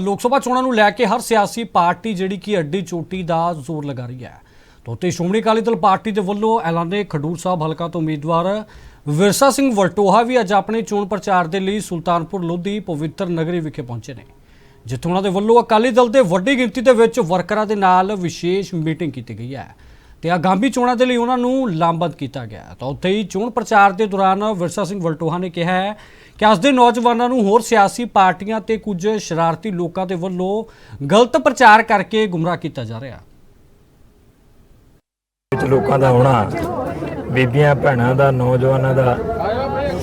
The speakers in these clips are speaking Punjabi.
ਲੋਕ ਸਭਾ ਚੋਣਾਂ ਨੂੰ ਲੈ ਕੇ ਹਰ ਸਿਆਸੀ ਪਾਰਟੀ ਜਿਹੜੀ ਕਿ ਅੱਡੀ ਚੋਟੀ ਦਾ ਜ਼ੋਰ ਲਗਾ ਰਹੀ ਹੈ। ਤੋਂ ਸ਼੍ਰੋਮਣੀ ਅਕਾਲੀ ਦਲ ਪਾਰਟੀ ਦੇ ਵੱਲੋਂ ਐਲਾਨੇ ਖਡੂਰ ਸਾਹਿਬ ਹਲਕਾ ਤੋਂ ਉਮੀਦਵਾਰ ਵਿਰਸਾ ਸਿੰਘ ਵਲਟੋਹਾ ਵੀ ਅੱਜ ਆਪਣੇ ਚੋਣ ਪ੍ਰਚਾਰ ਦੇ ਲਈ ਸੁਲਤਾਨਪੁਰ ਲੋਧੀ ਪਵਿੱਤਰ ਨਗਰੀ ਵਿਖੇ ਪਹੁੰਚੇ ਨੇ। ਜਿੱਥੇ ਉਹਨਾਂ ਦੇ ਵੱਲੋਂ ਅਕਾਲੀ ਦਲ ਦੇ ਵੱਡੀ ਗਿਣਤੀ ਦੇ ਵਿੱਚ ਵਰਕਰਾਂ ਦੇ ਨਾਲ ਵਿਸ਼ੇਸ਼ ਮੀਟਿੰਗ ਕੀਤੀ ਗਈ ਹੈ। ਤੇ ਆਗਾਮੀ ਚੋਣਾਂ ਦੇ ਲਈ ਉਹਨਾਂ ਨੂੰ ਲਾਮਬੰਦ ਕੀਤਾ ਗਿਆ ਤਾਂ ਉੱਥੇ ਹੀ ਚੋਣ ਪ੍ਰਚਾਰ ਦੇ ਦੌਰਾਨ ਵਿਰਸਾ ਸਿੰਘ ਵਲਟੋਹਾ ਨੇ ਕਿਹਾ ਹੈ ਕਿ ਅੱਜ ਦੇ ਨੌਜਵਾਨਾਂ ਨੂੰ ਹੋਰ ਸਿਆਸੀ ਪਾਰਟੀਆਂ ਤੇ ਕੁਝ ਸ਼ਰਾਰਤੀ ਲੋਕਾਂ ਦੇ ਵੱਲੋਂ ਗਲਤ ਪ੍ਰਚਾਰ ਕਰਕੇ ਗੁੰਮਰਾਹ ਕੀਤਾ ਜਾ ਰਿਹਾ। ਵਿੱਚ ਲੋਕਾਂ ਦਾ ਆਉਣਾ ਬੀਬੀਆਂ, ਭੈਣਾਂ ਦਾ, ਨੌਜਵਾਨਾਂ ਦਾ,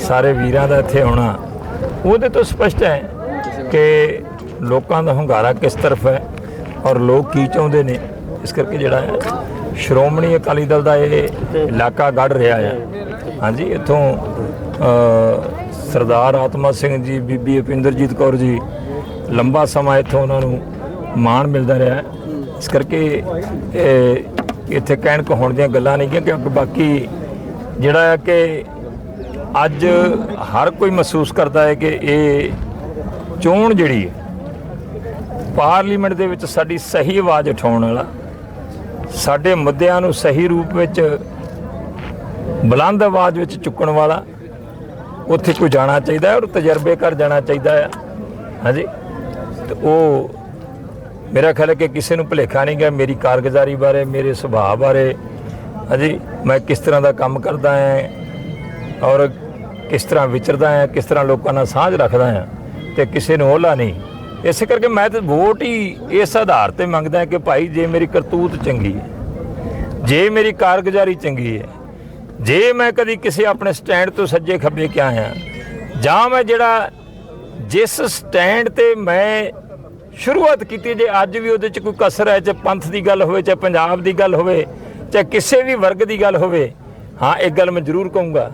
ਸਾਰੇ ਵੀਰਾਂ ਦਾ ਇੱਥੇ ਆਉਣਾ ਉਹਦੇ ਤੋਂ ਸਪਸ਼ਟ ਹੈ ਕਿ ਲੋਕਾਂ ਦਾ ਹੰਗਾਰਾ ਕਿਸ ਤਰਫ ਹੈ ਔਰ ਲੋਕ ਕੀ ਚਾਹੁੰਦੇ ਨੇ। ਇਸ ਕਰਕੇ ਜਿਹੜਾ ਹੈ, ਸ਼੍ਰੋਮਣੀ ਅਕਾਲੀ ਦਲ ਦਾ ਇਹ ਇਲਾਕਾ ਗੜ ਰਿਹਾ ਹੈ। ਹਾਂਜੀ, ਇੱਥੋਂ ਸਰਦਾਰ ਆਤਮਾ ਸਿੰਘ ਜੀ, ਬੀਬੀ ਅਪਿੰਦਰਜੀਤ ਕੌਰ ਜੀ, ਲੰਬਾ ਸਮਾਂ ਇੱਥੋਂ ਉਹਨਾਂ ਨੂੰ ਮਾਣ ਮਿਲਦਾ ਰਿਹਾ ਇਸ ਕਰਕੇ ਇੱਥੇ ਕਹਿਣ ਹੋਣ ਦੀਆਂ ਗੱਲਾਂ ਨਹੀਂ ਕਿ ਕਿਉਂਕਿ ਬਾਕੀ ਜਿਹੜਾ ਹੈ ਕਿ ਅੱਜ ਹਰ ਕੋਈ ਮਹਿਸੂਸ ਕਰਦਾ ਹੈ ਕਿ ਇਹ ਚੋਣ ਜਿਹੜੀ ਹੈ, ਪਾਰਲੀਮੈਂਟ ਦੇ ਵਿੱਚ ਸਾਡੀ ਸਹੀ ਆਵਾਜ਼ ਉਠਾਉਣ ਵਾਲਾ ਸਾਡੇ ਮੁੱਦਿਆਂ ਨੂੰ ਸਹੀ ਰੂਪ ਵਿੱਚ ਬੁਲੰਦ ਆਵਾਜ਼ ਵਿੱਚ ਚੁੱਕਣ ਵਾਲਾ ਉੱਥੇ ਕੋਈ ਜਾਣਾ ਚਾਹੀਦਾ ਹੈ ਔਰ ਤਜਰਬੇ ਕਰ ਜਾਣਾ ਚਾਹੀਦਾ ਹੈ। ਹਾਂਜੀ। ਤੇ ਉਹ ਮੇਰਾ ਖਿਆਲ ਹੈ ਕਿ ਕਿਸੇ ਨੂੰ ਭੁਲੇਖਾ ਨਹੀਂ ਗਿਆ ਮੇਰੀ ਕਾਰਗੁਜ਼ਾਰੀ ਬਾਰੇ, ਮੇਰੇ ਸੁਭਾਅ ਬਾਰੇ। ਹਾਂਜੀ। ਮੈਂ ਕਿਸ ਤਰ੍ਹਾਂ ਦਾ ਕੰਮ ਕਰਦਾ ਹਾਂ ਔਰ ਕਿਸ ਤਰ੍ਹਾਂ ਵਿਚਰਦਾ ਹਾਂ, ਕਿਸ ਤਰ੍ਹਾਂ ਲੋਕਾਂ ਨਾਲ ਸਾਂਝ ਰੱਖਦਾ ਹਾਂ ਤੇ ਕਿਸੇ ਨੂੰ ਓਹਲਾ ਨਹੀਂ। ਇਸੇ ਕਰਕੇ ਮੈਂ ਤੇ ਵੋਟ ਹੀ ਇਸ ਆਧਾਰ ਤੇ ਮੰਗਦਾ ਕਿ ਭਾਈ ਜੇ ਮੇਰੀ ਕਰਤੂਤ ਚੰਗੀ ਹੈ, ਜੇ ਮੇਰੀ ਕਾਰਗੁਜ਼ਾਰੀ ਚੰਗੀ ਹੈ, ਜੇ ਮੈਂ ਕਦੀ ਕਿਸੇ ਆਪਣੇ ਸਟੈਂਡ ਤੋਂ ਸੱਜੇ ਖੱਬੇ ਕਿਆ ਆਇਆ ਜਾਂ ਮੈਂ ਜਿਹੜਾ ਜਿਸ ਸਟੈਂਡ ਤੇ ਮੈਂ ਸ਼ੁਰੂਆਤ ਕੀਤੀ ਜੇ ਅੱਜ ਵੀ ਉਹਦੇ ਚ ਕੋਈ ਕਸਰ ਹੈ, ਚਾਹੇ ਪੰਥ ਦੀ ਗੱਲ ਹੋਵੇ, ਚਾਹੇ ਪੰਜਾਬ ਦੀ ਗੱਲ ਹੋਵੇ, ਚਾਹੇ ਕਿਸੇ ਵੀ ਵਰਗ ਦੀ ਗੱਲ ਹੋਵੇ, ਹਾਂ ਇੱਕ ਗੱਲ ਮੈਂ ਜ਼ਰੂਰ ਕਹੂੰਗਾ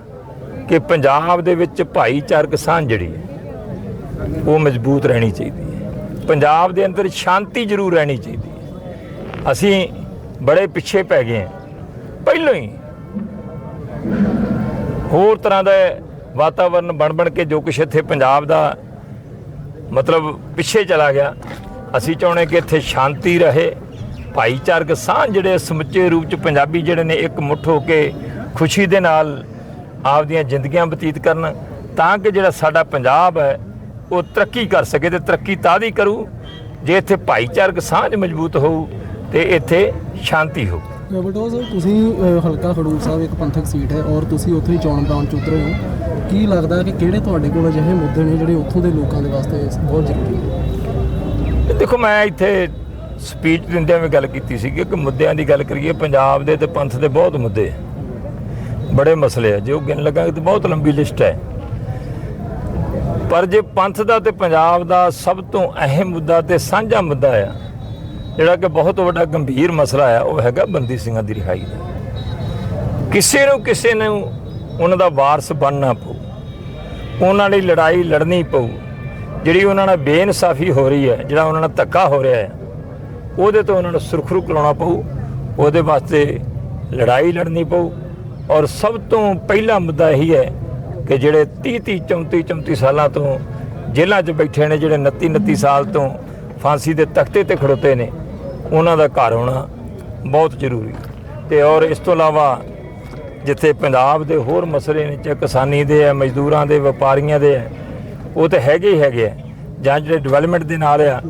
ਕਿ ਪੰਜਾਬ ਦੇ ਵਿੱਚ ਭਾਈਚਾਰਕ ਸਾਂਝ ਜਿਹੜੀ ਹੈ, ਉਹ ਮਜ਼ਬੂਤ ਰਹਿਣੀ ਚਾਹੀਦੀ ਪੰਜਾਬ ਦੇ ਅੰਦਰ ਸ਼ਾਂਤੀ ਜ਼ਰੂਰ ਰਹਿਣੀ ਚਾਹੀਦੀ ਹੈ। ਅਸੀਂ ਬੜੇ ਪਿੱਛੇ ਪੈ ਗਏ ਹਾਂ। ਪਹਿਲੋਂ ਹੀ ਹੋਰ ਤਰ੍ਹਾਂ ਦਾ ਵਾਤਾਵਰਨ ਬਣ ਬਣ ਕੇ ਜੋ ਕੁਛ ਇੱਥੇ ਪੰਜਾਬ ਦਾ ਮਤਲਬ ਪਿੱਛੇ ਚਲਾ ਗਿਆ, ਅਸੀਂ ਚਾਹੁੰਦੇ ਕਿ ਇੱਥੇ ਸ਼ਾਂਤੀ ਰਹੇ। ਭਾਈਚਾਰਕ ਸਾਂਝ ਜਿਹੜੇ ਸਮੁੱਚੇ ਰੂਪ ਚ ਪੰਜਾਬੀ ਜਿਹੜੇ ਨੇ ਇੱਕ ਮੁੱਠ ਹੋ ਕੇ ਖੁਸ਼ੀ ਦੇ ਨਾਲ ਆਪਦੀਆਂ ਜ਼ਿੰਦਗੀਆਂ ਬਤੀਤ ਕਰਨ, ਤਾਂ ਕਿ ਜਿਹੜਾ ਸਾਡਾ ਪੰਜਾਬ ਹੈ ਉਹ ਤਰੱਕੀ ਕਰ ਸਕੇ ਤੇ ਤਰੱਕੀ ਤਾਂ ਦੀ ਕਰੂ ਜੇ ਇੱਥੇ ਭਾਈਚਾਰਕ ਸਾਂਝ ਮਜ਼ਬੂਤ ਹੋਊ ਤੇ ਇੱਥੇ ਸ਼ਾਂਤੀ ਹੋਊ। ਸਾਹਿਬ ਤੁਸੀਂ ਹਲਕਾ ਖਡੂਰ ਸਾਹਿਬ ਇੱਕ ਪੰਥਕ ਸੀਟ ਹੈ ਔਰ ਤੁਸੀਂ ਉੱਥੇ ਹੀ ਚੋਣ ਮੈਦਾਨ ਚ ਉਤਰੇ ਹੋ। ਕੀ ਲੱਗਦਾ ਕਿ ਕਿਹੜੇ ਤੁਹਾਡੇ ਕੋਲ ਅਜਿਹੇ ਮੁੱਦੇ ਨੇ ਜਿਹੜੇ ਉੱਥੋਂ ਦੇ ਲੋਕਾਂ ਦੇ ਵਾਸਤੇ ਬਹੁਤ ਜ਼ਰੂਰੀ ਨੇ? ਦੇਖੋ ਮੈਂ ਇੱਥੇ ਸਪੀਚ ਦਿੰਦਿਆਂ ਵੀ ਗੱਲ ਕੀਤੀ ਸੀ ਕਿ ਮੁੱਦਿਆਂ ਦੀ ਗੱਲ ਕਰੀਏ ਪੰਜਾਬ ਦੇ ਤੇ ਪੰਥ ਦੇ ਬਹੁਤ ਮੁੱਦੇ। ਬੜੇ ਮਸਲੇ ਆ। ਜੋ ਗਿਣ ਲਗਾਂਗੇ ਤੇ ਬਹੁਤ ਲੰਬੀ ਲਿਸਟ ਹੈ। ਪਰ ਜੇ ਪੰਥ ਦਾ ਤੇ ਪੰਜਾਬ ਦਾ ਸਭ ਤੋਂ ਅਹਿਮ ਮੁੱਦਾ ਤੇ ਸਾਂਝਾ ਮੁੱਦਾ ਆ, ਜਿਹੜਾ ਕਿ ਬਹੁਤ ਵੱਡਾ ਗੰਭੀਰ ਮਸਲਾ ਆ, ਉਹ ਹੈਗਾ ਬੰਦੀ ਸਿੰਘਾਂ ਦੀ ਰਿਹਾਈ ਦਾ। ਕਿਸੇ ਨੂੰ ਕਿਸੇ ਨੂੰ ਉਹਨਾਂ ਦਾ ਵਾਰਸ ਬਣਨਾ ਪਊ, ਉਹਨਾਂ ਲਈ ਲੜਾਈ ਲੜਨੀ ਪਊ, ਜਿਹੜੀ ਉਹਨਾਂ ਨਾਲ ਬੇਇਨਸਾਫੀ ਹੋ ਰਹੀ ਹੈ, ਜਿਹੜਾ ਉਹਨਾਂ ਨਾਲ ਧੱਕਾ ਹੋ ਰਿਹਾ ਹੈ, ਉਹਦੇ ਤੋਂ ਉਹਨਾਂ ਨੂੰ ਸੁਰਖਰੂ ਕਰਾਉਣਾ ਪਊ, ਉਹਦੇ ਵਾਸਤੇ ਲੜਾਈ ਲੜਨੀ ਪਊ, ਔਰ ਸਭ ਤੋਂ ਪਹਿਲਾ ਮੁੱਦਾ ਇਹੀ ਹੈ ਕਿ ਜਿਹੜੇ 30 30 34 34 ਸਾਲਾਂ ਤੋਂ ਜੇਲ੍ਹਾਂ 'ਚ ਬੈਠੇ ਨੇ ਜਿਹੜੇ 29 29 ਸਾਲ ਤੋਂ ਫਾਂਸੀ ਦੇ ਤਖਤੇ ਤੇ ਖੜੋਤੇ ਨੇ ਉਹਨਾਂ ਦਾ ਘਰ ਹੋਣਾ ਬਹੁਤ ਜ਼ਰੂਰੀ। ਤੇ ਔਰ ਇਸ ਤੋਂ ਇਲਾਵਾ ਜਿੱਥੇ ਪੰਜਾਬ ਦੇ ਹੋਰ ਮਸਲੇ ਨੇ ਚਾਹੇ ਕਿਸਾਨੀ ਦੇ ਆ ਮਜ਼ਦੂਰਾਂ ਦੇ ਵਪਾਰੀਆਂ ਦੇ ਆ ਉਹ ਤੇ ਹੈਗੇ ਹੀ ਹੈਗੇ ਆ ਜਾਂ ਜਿਹੜੇ ਡਿਵੈਲਪਮੈਂਟ ਦੇ ਨਾਲ ਆ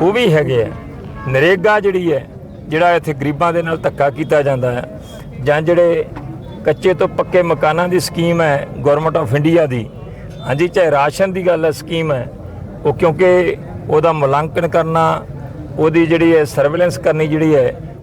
ਉਹ ਵੀ ਹੈਗੇ ਆ ਨਰੇਗਾ ਜਿਹੜੀ ਹੈ ਜਿਹੜਾ ਇੱਥੇ ਗਰੀਬਾਂ ਦੇ ਨਾਲ ਧੱਕਾ ਕੀਤਾ ਜਾਂਦਾ ਹੈ ਜਾਂ ਜਿਹੜੇ ਕੱਚੇ ਤੋਂ ਪੱਕੇ ਮਕਾਨਾਂ ਦੀ ਸਕੀਮ ਹੈ ਗਵਰਨਮੈਂਟ ਆਫ ਇੰਡੀਆ ਦੀ। ਹਾਂਜੀ, ਚਾਹੇ ਰਾਸ਼ਨ ਦੀ ਗੱਲ ਹੈ, ਸਕੀਮ ਹੈ। ਉਹ ਕਿਉਂਕਿ ਉਹਦਾ ਮੁਲਾਂਕਣ ਕਰਨਾ, ਉਹਦੀ ਜਿਹੜੀ ਹੈ ਸਰਵੇਲੈਂਸ ਕਰਨੀ ਜਿਹੜੀ ਹੈ